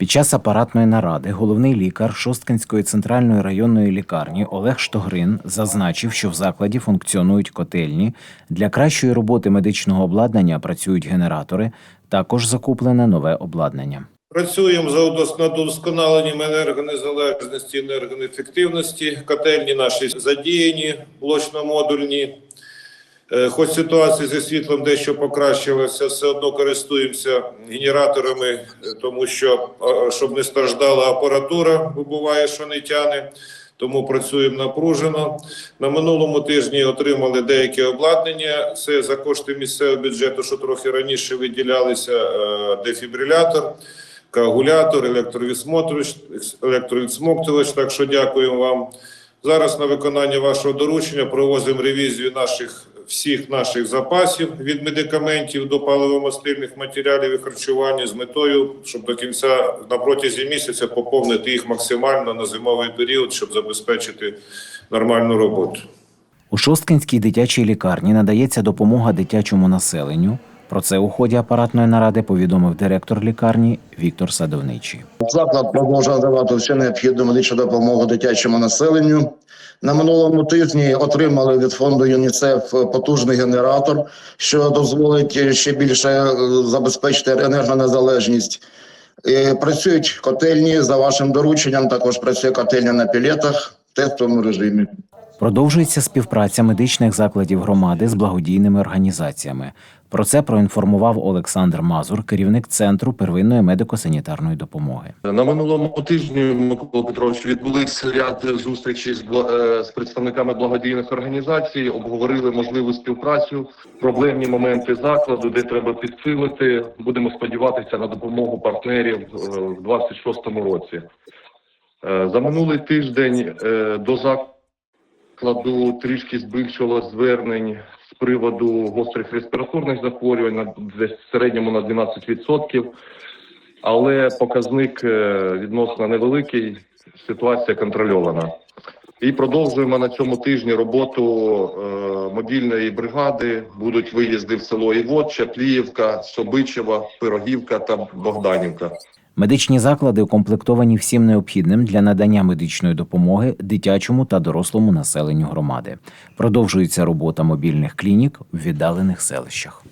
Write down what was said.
Під час апаратної наради головний лікар Шосткинської центральної районної лікарні Олег Штогрин зазначив, що в закладі функціонують котельні. Для кращої роботи медичного обладнання працюють генератори. Також закуплене нове обладнання. Працюємо за удосконаленням енергонезалежності, енергоефективності. Котельні наші задіяні, блочно-модульні. Е, Хоч ситуація зі світлом дещо покращилася, все одно користуємося генераторами, е, тому що е, щоб не страждала апаратура, буває, що не тяне. Тому працюємо напружено. На минулому тижні отримали деяке обладнання. Це за кошти місцевого бюджету, що трохи раніше виділялися дефібрилятор, коагулятор, електровідсмоктувач. Так що дякуємо вам. Зараз на виконання вашого доручення провозимо ревізію наших всіх наших запасів від медикаментів до паливомастильних матеріалів і харчування з метою, щоб до кінця на протязі місяця поповнити їх максимально на зимовий період, щоб забезпечити нормальну роботу. У Шосткинській дитячій лікарні надається допомога дитячому населенню. Про це у ході апаратної наради повідомив директор лікарні Віктор Садовничий. Заклад продовжує надавати всю необхідну медичну допомогу дитячому населенню. На минулому тижні отримали від фонду ЮНІСЕФ потужний генератор, що дозволить ще більше е, забезпечити енергонезалежність. Е, Працюють котельні за вашим дорученням. Також працює котельня на пілетах в тестовому режимі. Продовжується співпраця медичних закладів громади з благодійними організаціями. Про це проінформував Олександр Мазур, керівник центру первинної медико-санітарної допомоги. На минулому тижні Микола Петрович відбулись ряд зустрічей з, е, з представниками благодійних організацій. Обговорили можливу співпрацю, проблемні моменти закладу, де треба підсилити. Будемо сподіватися на допомогу партнерів е, в 26-му році. Е, За минулий тиждень до закладу трішки збільшило звернень з приводу гострих респіраторних захворювань десь в середньому на 12%. Але показник е, відносно невеликий, ситуація контрольована. І продовжуємо на цьому тижні роботу е, мобільної бригади. Будуть виїзди в село Івот, Чапліївка, Собичева, Пирогівка та Богданівка. Медичні заклади укомплектовані всім необхідним для надання медичної допомоги дитячому та дорослому населенню громади. Продовжується робота мобільних клінік в віддалених селищах.